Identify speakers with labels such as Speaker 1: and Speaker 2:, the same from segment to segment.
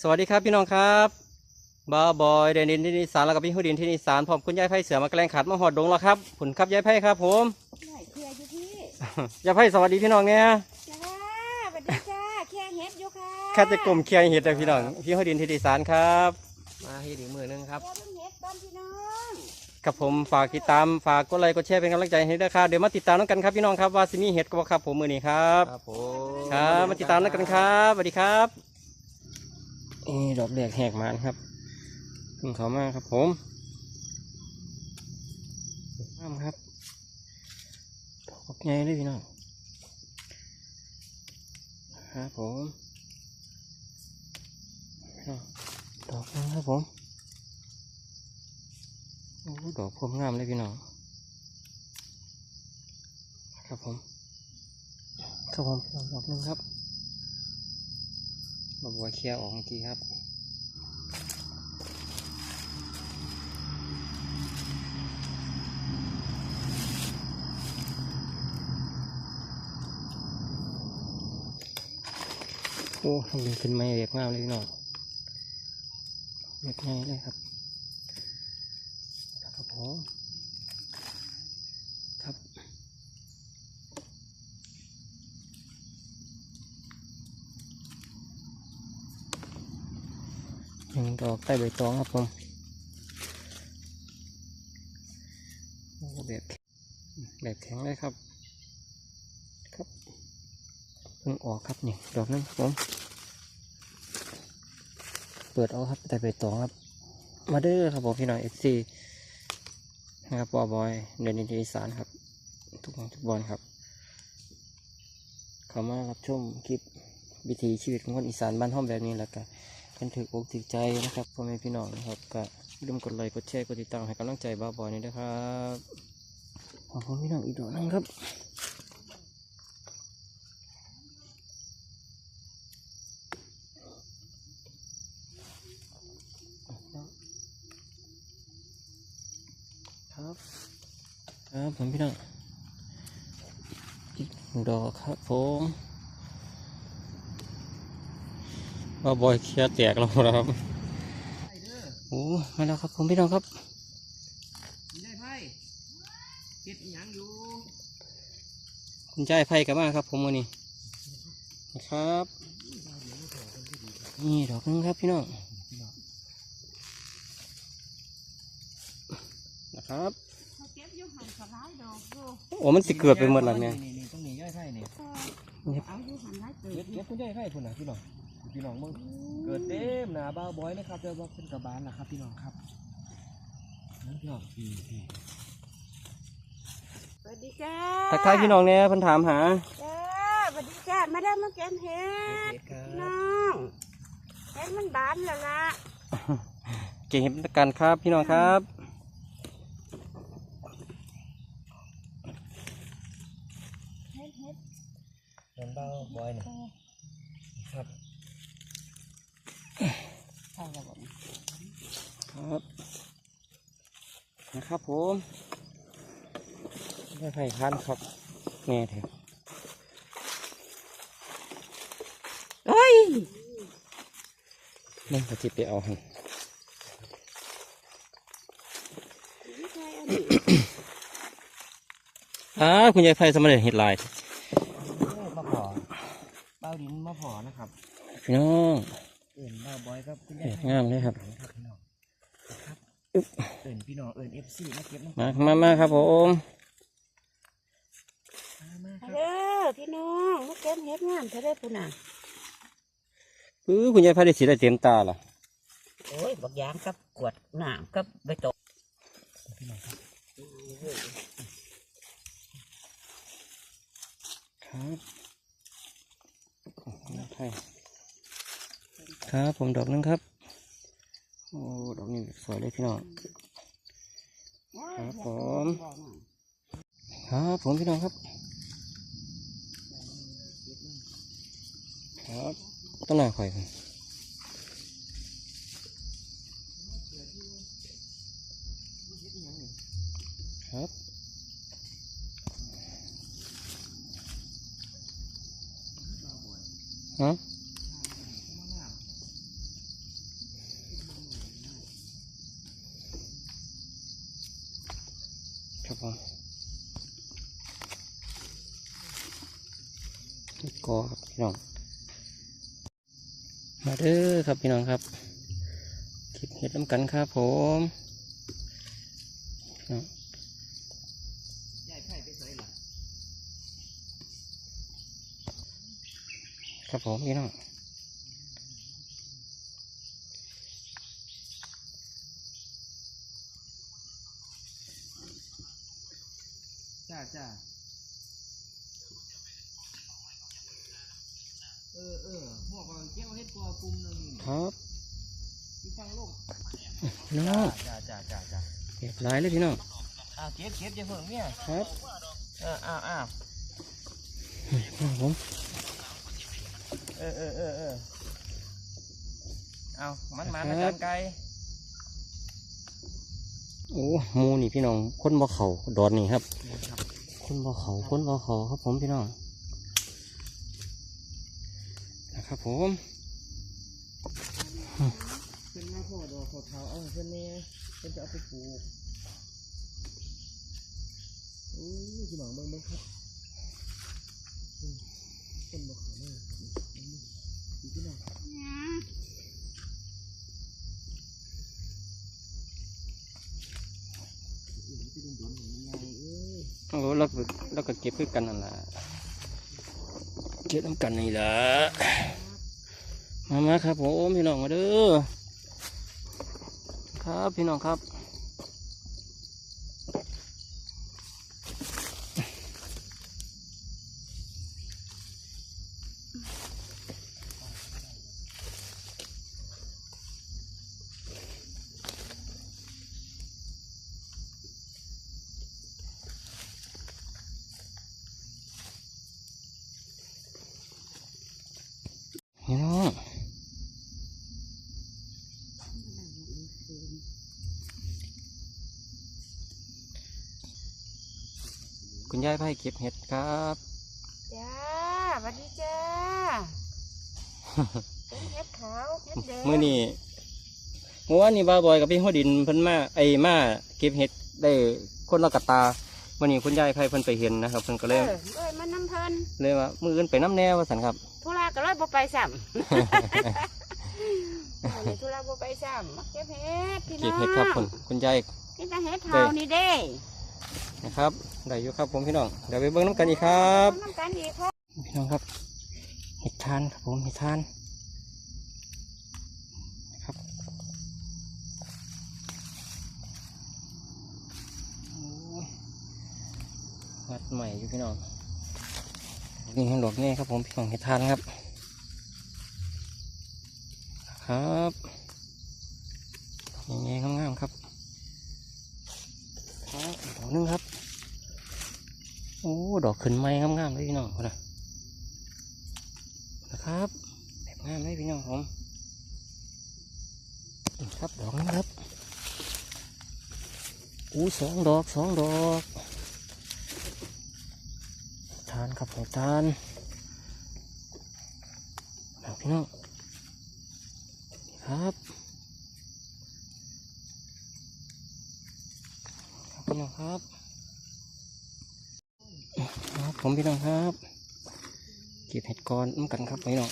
Speaker 1: สวัสดีครับพี่น้องครับบาวบอยเดนินที่นิสานแล้วกับพี่หุดินที่นิสานพร้อมคุณยายไพ่เสือมากระแลงขัดมาหอดดงแล้วครับผุนครับยายไพ่ครับผม
Speaker 2: ไหนเคลียร์อยู่พี่
Speaker 1: ยายไพ่สวัสดีพี่น้องเนี่ย
Speaker 2: จ้าสวัสดีจ้าเคลียร์เฮ็ดอยู่ค่ะ
Speaker 1: แค่จะกลมเคลียร์เห็ดแต่พี่น้องพี่หุดินที่นิสานครับ
Speaker 3: มาเฮ็ดอีกมือหนึงครับ
Speaker 2: เคลียร์เพิ่งเฮ็ดตอนพี่น้อง
Speaker 1: กับผมฝากติดตามฝากกดไลค์กดแชร์เป็นกำลังใจให้ด้วยครับเดี๋ยวมาติดตามน้องกันครับพี่น้องครับว่าซิมีเห็ดกับครับผมมือนี้ครับ
Speaker 3: ครับผม
Speaker 1: ครับมาติดตามน้องกันครับสวัสดีครับ นี่ดอกแดกแหกมันครับเพึ่งเขามากครับผมงามครับดอกใหญ่เลยพี่น้องครับผมดอกนึงครับผมโอ้ดอกพวงงามเลยพี่น้องครับผมครับผมดอกหนึงครับ มาบัวเคลียร์ออกเมื่อกี้ครับโอ้ทำเป็นขึ้นไม่เรียบงามเลยพี่น้องเรียบง่ายเลยครับครับผมครับหนึ่ง ดอกใต้ใบตองครับผมโอ้แบบแข็งแบบแข็งเลยครับ ครับเพิ่งออกครับนี่ดอกนึงครับผม เปิดเอาครับแต่ใบตองครับ มาเด้อครับผมพี่น้องเอฟซีนะครับบอบอยเดินดินอีสานครับ ทุกทุกบอลครับเขามารับชมคลิปวิถีชีวิตของคนอีสานบ้านห้อมแบบนี้แล้วก็ กันถืออกถือใจนะครับพ่อแม่พี่น้องนะครับก็อย่าลืมกดไลค์กดแชร์กดติดตามให้กำลังใจบ้าบอยนี่ด้วยครับขอบคุณพี่น้องอีกดอกหนึงครับครับครับผมพี่น้องอีกหนึ่งดอกครับผม ว่าบอยเคลียร์แตกแล้วครับโอ้มาแล้วครับผมพี่น้องครับ
Speaker 3: ได้ไพ่เฮ็ดอีหยังอยู่
Speaker 1: คุณชายไพ่กลับมาครับ ผมวันนี้นะครับ นี่ดอกหนึงครับพี่น้องนะครับ
Speaker 2: เขาเก็บอยู่หันสลายดอกอยู่
Speaker 1: โอ้มันสิเกิดไปหมดแล้วเนี่ย
Speaker 3: นี่นี่ต้องหนีย่อยไพ่นี่
Speaker 2: เออเอาอยู่หันหลายเกิ
Speaker 3: เฮ็
Speaker 2: ด
Speaker 3: ดเฮ็ดคุณย่อยไพ่พุ่นน่ะพี่น้อง พี่น้องมึงเกิดเต็มหน้าบ้าวบอยนะครับเดี๋ยวบอกเป็นกระบาลนะครับ พี่น้องครับนั่นพี่น้องพี่พี่
Speaker 2: สวัสดีจ้า
Speaker 1: ทักทายพี่น้องเนี่ยเพิ่นถามหา
Speaker 2: จ้าสวัสดีจ้ามาได้มาแกมเฮ็ด
Speaker 3: เฮ็ดครั
Speaker 2: พี่
Speaker 3: บ
Speaker 2: น้องเฮ็ดมันบานแล้วล่ะ
Speaker 1: เก่งเห็นกันครับพี่น้องครับ
Speaker 2: เฮ็ดเฮ็ด
Speaker 3: นั่นบ้าวบอยนี่ครับ
Speaker 2: ใช่แล้วบ่
Speaker 1: ครับนะครับผมไม่ไผ่คันครับแน่เถอะ
Speaker 2: เฮ้ย
Speaker 1: นี่ก็จิไปเอาให้
Speaker 2: ไม่ใช่อันนี้
Speaker 1: อ่าคุณยายไผ่สมัยเห็ดลาย
Speaker 3: มาพอบ้าวดินมาพอนะครับ
Speaker 1: พี่น้อง มา
Speaker 3: เก็บน้ำ
Speaker 1: มามามาครับผม
Speaker 3: มาค
Speaker 2: มา
Speaker 3: รับ
Speaker 2: เด้อพี่น้องมาแกมเฮ็ดงามเท่าได้ปุ่นน่ะ
Speaker 1: อือคุณยายไผ่ได้สีได้เต็มตาล่ะ
Speaker 2: โอ้ยบักยางกับกวดน้ำกับใบตอง
Speaker 3: พี่น้องครับ
Speaker 1: ครับคุณยายไผ่ครับผมดอกนึงครับ โอ้ ดอกนี้สวยเลยพี่น้อง ครับผม ครับผมพี่น้องครับ ครับต้องหน้าข่อยครับครับฮะ ผมเห็ดกอครับพี่น้อง มาเด้อ ครับพี่น้องครับเก็บเห็ดน้ำกันครับผมครับผมพี่น้อง
Speaker 3: จ้าจ้าเออเออพวก เราเกี่ยวเฮ็ดตัวกลุ่มหนึ่ง
Speaker 1: ครับ
Speaker 3: ที่ฟังโลก
Speaker 1: พี่น้อง
Speaker 3: จ้าจ้าจ้าจ้า
Speaker 1: เก็บหลายเลยพี่น้อง
Speaker 3: อ้าวเก็บเก็บอย่าเพิ่งเนี่ย
Speaker 1: ครับ
Speaker 3: เอออ้าวอ้าว
Speaker 1: ครับผม
Speaker 3: เออเออเออเออเอามันมาอาจารย์ไก่
Speaker 1: โอ้หมูนี่พี่น้องคนบ่เขาดอนนี่ครับ คนบ่เขาคนบ่เขาครับผมพี่น้องนะครับผม
Speaker 3: เป็นมาพ่อดอกขอเท้าเอาเพื่นเนี่ยเพื่นจะเอาไปปลูกโอ้ยพี่น้องเบิ่งเบิ่งครับอืมคนบอกเขาเนี่ยครับนี่นี่พี่น้องอืมที่โอ้ย
Speaker 1: โอ้เราก็เราก็เก็บคือกันนั่นแหละเก็บน้ำกันนี่แหละ มามาครับผมพี่น้องมาเด้อครับพี่น้องครับ คุณยายไพ่เก็บเห็ดครับ
Speaker 2: จ้าสวัสดีจ้าเป็นเห็ดขาวเห็ดแดง
Speaker 1: เมื่อนี้เมื่อวานนี้บ้าบอยกับพี่หัวดินเพิ่นมาไอ้มาเก็บเห็ดได้คนละกะตาวันนี้คุณยายไพ่เพิ่นไปเห็นนะครับเพิ่นก็
Speaker 2: เอ
Speaker 1: เลย
Speaker 2: อเลยมันน้ำเพลิน
Speaker 1: เลยว่ามืออื่นไปน้ำแน่ว่าสันครับ
Speaker 2: ธุระก็เลยบ่ไปซ้ำอันนี้ธุระบ่ไปซ้ำมาเก็บเห็ดพี่น้
Speaker 1: เก็
Speaker 2: อบง
Speaker 1: เห็ดครับคุณคุณยาย
Speaker 2: นี่แต่เห็ดเท่านี่เด้
Speaker 1: นะครับได้อยู่ครับผมพี่น้องเดี๋ยวไปเบิ่งน้ำกันอีกครับ
Speaker 2: น้ำกันอีกครับ
Speaker 1: พี่น้องครับเห็ดทานครับผมเห็ดทานนะครับโอ้ยวัดใหม่อยู่พี่น้องนี่ให้ดอกแง่ครับผมพี่น้องเห็ดทานครับ ครับแง่ๆงามๆครับครับอีกดอกหนึงครับ โอ้ ดอกขึ้นไม้งามๆเลยพี่น้องคนนะนะครับแบบงามเลยพี่น้องผมครับดอกนี้ครับอู้สองดอกสองดอกทานครับทานเอาพี่น้องนี่ครับครับพี่น้องครับ ครับ ผมพี่น้องครับ เก็บเห็ดก้อนน้ำกันครับพี่น้อง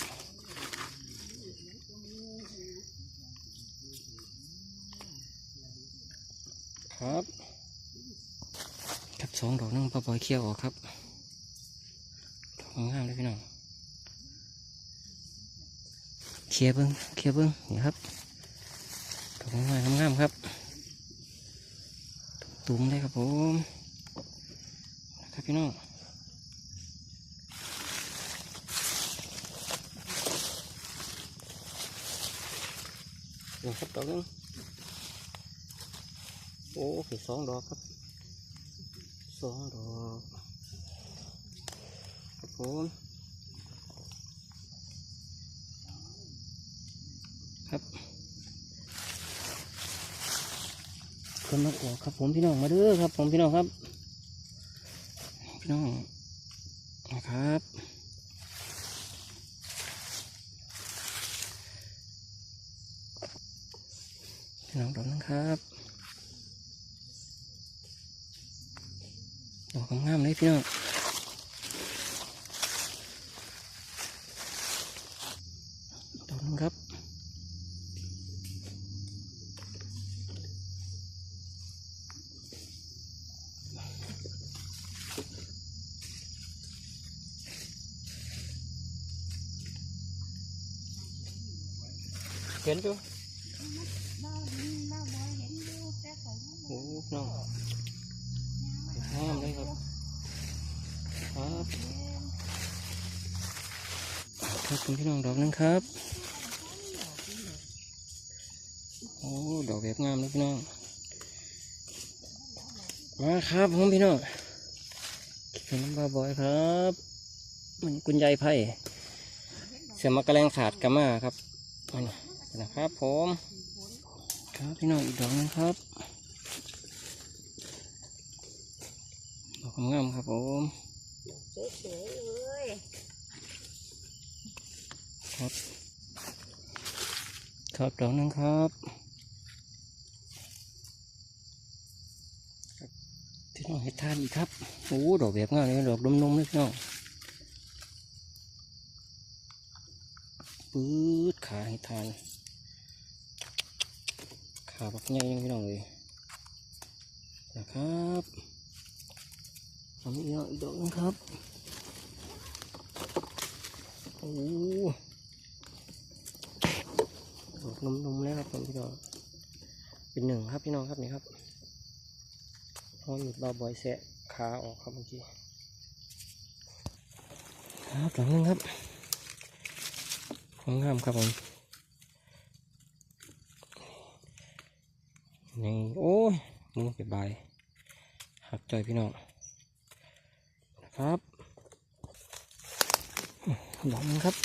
Speaker 1: ครับครับสองดอกนั่งปลาปอยเขี้ยวออกครับดอกงามเลยพี่น้องเคลียร์เบิ้งเคลียร์เบิ้งนี่ครับดอกงามๆงามๆครับ ตุ้มๆเลยครับผมนะครับพี่น้อง นี่ครับดอกนึงโอ้เห็ดสองดอกครับสองดอกครับผมครับคนมาออกครับผมพี่น้องมาเด้อครับ ผมพี่น้องครับ พี่น้องนะครับพี่น้องดอกนึง ครับดอกงามเลยพี่น้องดอกนึงครับเห็นอยู่โอ้น้องงามเลยครับ ครับ ครับคุณพี่น้องดอกนึงครับ โอ้ ดอกแบบงามเลยพี่น้อง มาครับผมพี่น้องเป็นน้ำบาบอยครับ มันกุญยายไผ่เสียมากระแรงขาดกามาครับมันนะครับผม ครับพี่น้องอีกดอกนึงครับดอกงามครับผม
Speaker 2: สวยๆเลย
Speaker 1: ครับ ครับดอกนึงครับครับ พี่น้องเห็ดทานอีกครับ โอ้ดอกแบบงามเลยดอกนุ่มๆเลยพี่น้องปื๊ดขาเห็ดทาน ขาบักใหญ่ยังพี่น้องเลยนะครับทำอีกดอกนึงครับ โอ้ ดอกนุ่มๆแล้วครับพี่น้อง เป็นหนึ่งครับพี่น้องครับนี่ครับพอหยุดบาบอยแสะขาออกครับเมื่อกี้ ครับหลังนึงครับ ของงามครับผม นี่โอ้ยมึงไปบายหักใจพี่น้องนะครับดอกนึงครับ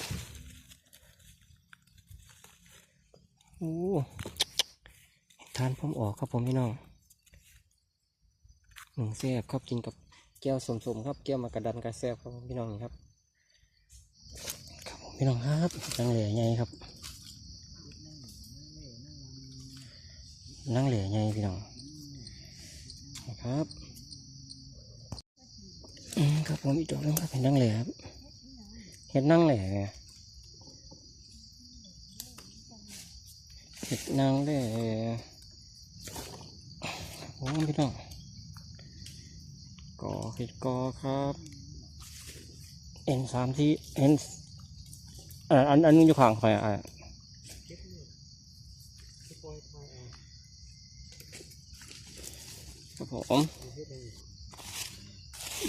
Speaker 1: โอ้ทานผมออกครับผมพี่น้องหนึ่งแซ่บครับกินกับแก้วสมๆครับแก้วมากระดันกระแซ่บครับผมพี่น้องครับ ครับผมพี่น้องครับจังเหล่ใหญ่ครับนั่งเหล่ไงพี่น้องนะครับครับผมอีกดอกนึงครับเป็นนั่งเหล่ครับเห็ดนั่งเหล่ไง เห็ดนั่งเหล่ครับผมพี่น้องกอเห็ดกอครับเอ็นสามที่เอ็นอันอันนี้อยู่ข้างใครอะครับผม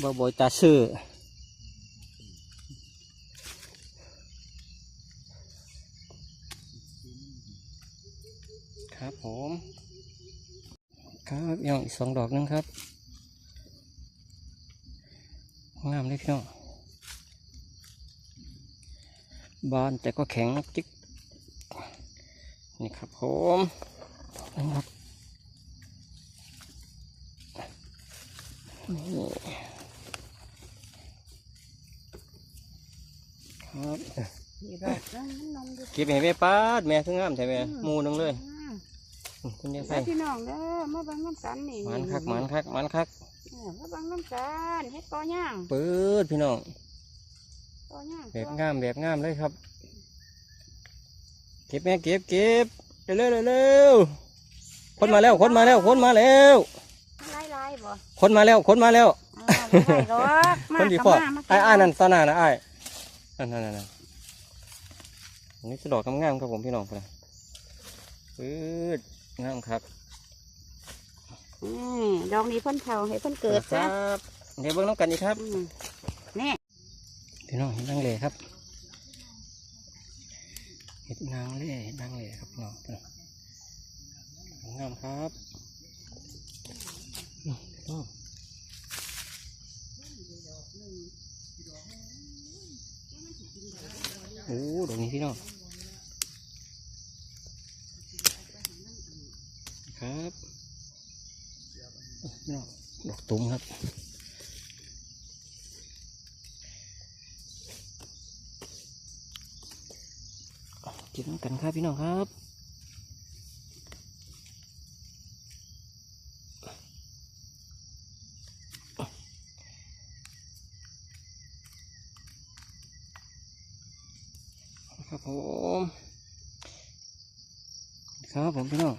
Speaker 1: บาบอยตาซื่อ ครับผมครับยังอีกสองดอกหนึงครับงามเลยพี่น้องบานแต่ก็แข็งจิ๊กนี่ครับผมนะครับนี่ครับ
Speaker 2: นี่ดอกนั่นนมดู
Speaker 1: เก็บให้แม่ป้าดแม่คืองามใช่ไหมหมูหนึงเลย
Speaker 2: อืม
Speaker 1: อืม คุณยายไฟ
Speaker 2: แล้วพี่น้องเด้อมาเบังน้ำกันนี่
Speaker 1: หมันคักหมันคักหมันคัก
Speaker 2: เออมาเบังน้ำกันเฮ็ดกอย่าง
Speaker 1: เปิดพี่น้อง
Speaker 2: กอย่าง
Speaker 1: แบบงามแบบงามเลยครับ เก็บแม่เก็บเก็บเร็วเร็วเร็วคนมาแล้วคนมาแล้วคนมาแล้ว
Speaker 2: ไล่ไล่บ่
Speaker 1: คนมาแล้วคนมาแล้ว
Speaker 2: อ้าวไม่ได้หรอกมา
Speaker 1: คนที่
Speaker 2: กับ
Speaker 1: ฟอด
Speaker 2: มามา
Speaker 1: ไอ้ไอ้ายนั่นตาหน้านะไอ้ายนั่นนั่นนั่นนั่นอันนี้สะดอกงามๆครับผมพี่น้องเพื่อนปืด งามครับ
Speaker 2: อืมดอกนี้เพิ่นเผาให้เพิ่นเกิด
Speaker 1: ค
Speaker 2: ซะ
Speaker 1: รับเดี๋ยวเบิ้งน้ำกันอีกครับ
Speaker 2: อืม
Speaker 1: พี่น้องเห็ดนางเล่ครับเห็ดนางเล่เห็ดนางเล่ครับพี่น้องงามครับอืมพี่น้องโอ้ดอกนี้พี่น้อง ครับพี่น้องดอกตุ้มครับกินกันครับพี่น้องครับผมพี่น้อง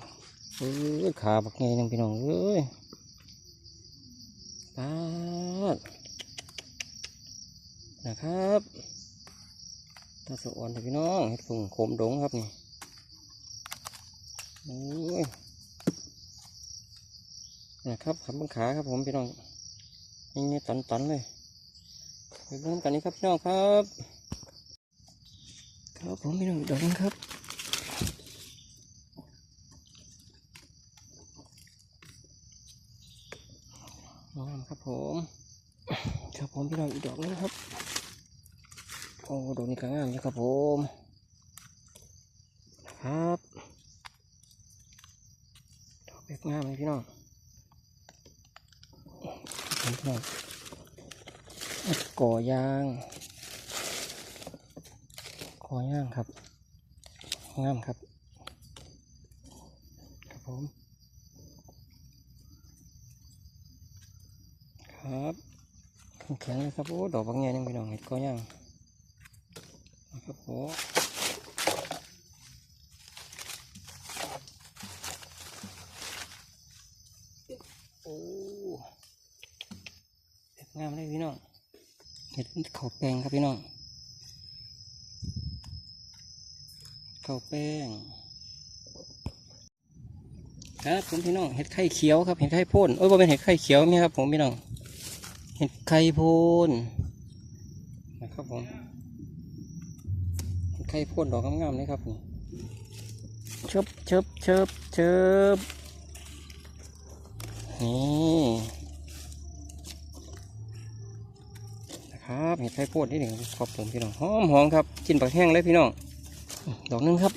Speaker 1: เอ้ย ขาบักไงนึงพี่น้องเอ้ยปาดนะครับตาสะอ่อนเลยพี่น้องเห็ดผงโคมดงครับนี่โอ้ยนะครับขับบังขาครับผมพี่น้องนี่ตันตันๆเลยไปเบิ่งกันนี่ครับพี่น้องครับ ครับผมพี่น้องดอกนึงครับ งามครับผม ครับผม พี่น้องอีกดอกนึงครับ โอ้ดอกนี้ก็งามอยู่ครับผมครับดอกแบบงามเลยพี่น้องพี่น้องก่อยางก่อยางครับงามครับ ครับผม ครับ แข็งเลยครับโอ้ดอกบางแง่ยังพี่น้องเห็ดก็ยังนะครับโอ้โอ้เห็ดงามเลยพี่น้องเห็ดข้าวแป้งครับพี่น้องข้าวแป้งครับผมพี่น้องเห็ดไข่เขียวครับเห็ดไข่พ่นโอ้ยบ่เป็นเห็ดไข่เขียวนี่ครับผมพี่น้อง เห็ดไข่โพนนะครับผมเห็ดไข่โพนดอกงามๆเลยครับนี่เชิบเชิบเชิบเชิบนี่นะครับเห็ดไข่โพนนี่หนึ่งครับผมพี่น้องหอมหอมครับกินปลาแห้งเลยพี่น้องดอกหนึงครับ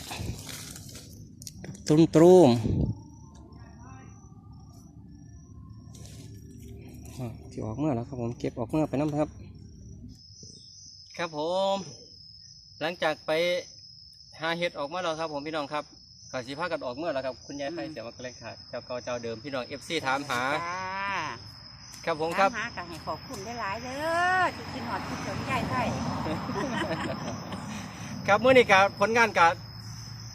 Speaker 1: ตุ้มตุ้ม ที่ออกเมื่อแล้วครับผมเก็บออกเมื่อไปน้ำครับ ครับผม หลังจากไปหาเห็ดออกมาแล้วครับ ผมพี่น้องครับก็สิพากันออกเมื่อแล้วครับ คุณยายไผ่เสียมากระเลงขาดเจ้าเก่าเจ้าเดิมพี่น้องเอฟซีถามหา
Speaker 2: จ้า
Speaker 1: ครับผมครับ
Speaker 2: ถามหาก็ให้ขอบคุณได้หลายๆเด้อที่กินหอดที่สนใจไทย
Speaker 1: ครับมื้อนี้กับผลงานกับ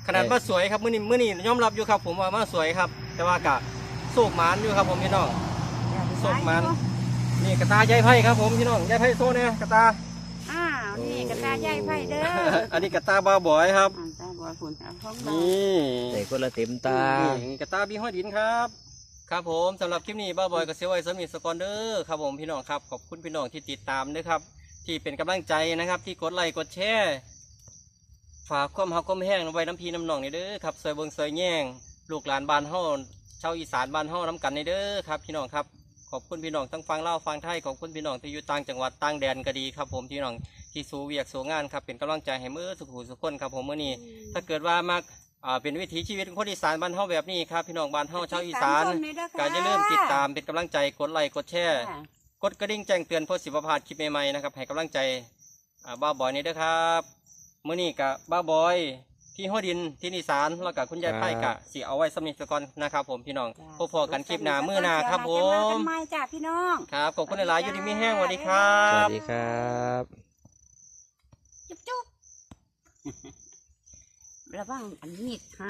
Speaker 1: ขนาดว่าสวยครับมื้อนี้มื้อนี้ยอมรับอยู่ครับ ผมว่ามาสวยครับ แต่ว่ากะสูกหมานอยู่ครับผมพี่น้องส่งมัน นี่กระตายายไผ่ครับผมพี่น้องยายไผ่โซ่เนี่ยกระตา
Speaker 2: อ้าวนี่กระตาใหญ่ไผ่เด้อ
Speaker 1: อันนี้กระตาบาบอยครับ
Speaker 2: อ่าตาบัวฝุ่นเอาของเรา
Speaker 1: นี่
Speaker 3: ใส่คนละเต็มตา
Speaker 1: นี่กระตาบีห้อยดินครับ ครับผมสำหรับคลิปนี้บ้าบอยกับเซลไวสมิธสกอนเดอร์ครับผมพี่น้องครับขอบคุณพี่น้องที่ติดตามด้วยครับ ที่เป็นกำลังใจนะครับที่กดไลค์กดแชร์ฝากความหักความแห้งไว้น้ำพีน้ำหนองนี่เด้อครับซอยเบิงซอยแย่งลูกหลานบ้านเฮาชาวอีสานบ้านเฮาน้ำกันนี่เด้อครับพี่น้องครับ ขอบคุณพี่น้องทั้งฟังเล่าวฟังไทยขอบคุณพี่น้องที่อยู่ต่างจังหวัดต่างแดนก็ดีครับ ผมพี่น้องที่สู้เวียกสู้งานครับเป็นกำลังใจให้มือสุขุสุขคนครับผมเมื่อนี้ ถ้าเกิดว่ามักอ่าเป็นวิถีชีวิตของคนอีสานบ้านเฮาแบบนี้ครับพี่น้องบ้านเฮาชาวอีสาน
Speaker 2: ติดตมชมด้วยเด้อค่ะ
Speaker 1: การจะเริ่าลืมติดตามเป็นกำลังใจกดไลค์กดแชร์
Speaker 2: ค่ะ
Speaker 1: กดกระดิ่งแจ้งเตือนเพื่อสิบพลาดคลิปใหม่ๆนะครับให้กำลังใจอ่าบ้าบอยนี่เด้อครับมื้อนี้กับบ้าบอย ที่หัวดินที่นิสานแล้วกับคุณยายไพ่กะสิเอาไว้สำนิทก่อนนะครับ ผมพี่น้องพบพอกันคลิปหน้ามื้อหน้าครับผ
Speaker 2: เดี๋ยว
Speaker 1: ม
Speaker 2: มากันใหม่จ้าพี่น้อง
Speaker 1: ครับขอบคุณหลายๆอยู่ดีมีแห้งสวัสดีครั
Speaker 3: สวั
Speaker 1: บ
Speaker 3: สดีครับ
Speaker 2: จุ๊บจุ๊บระวังอันนี้ค่ะ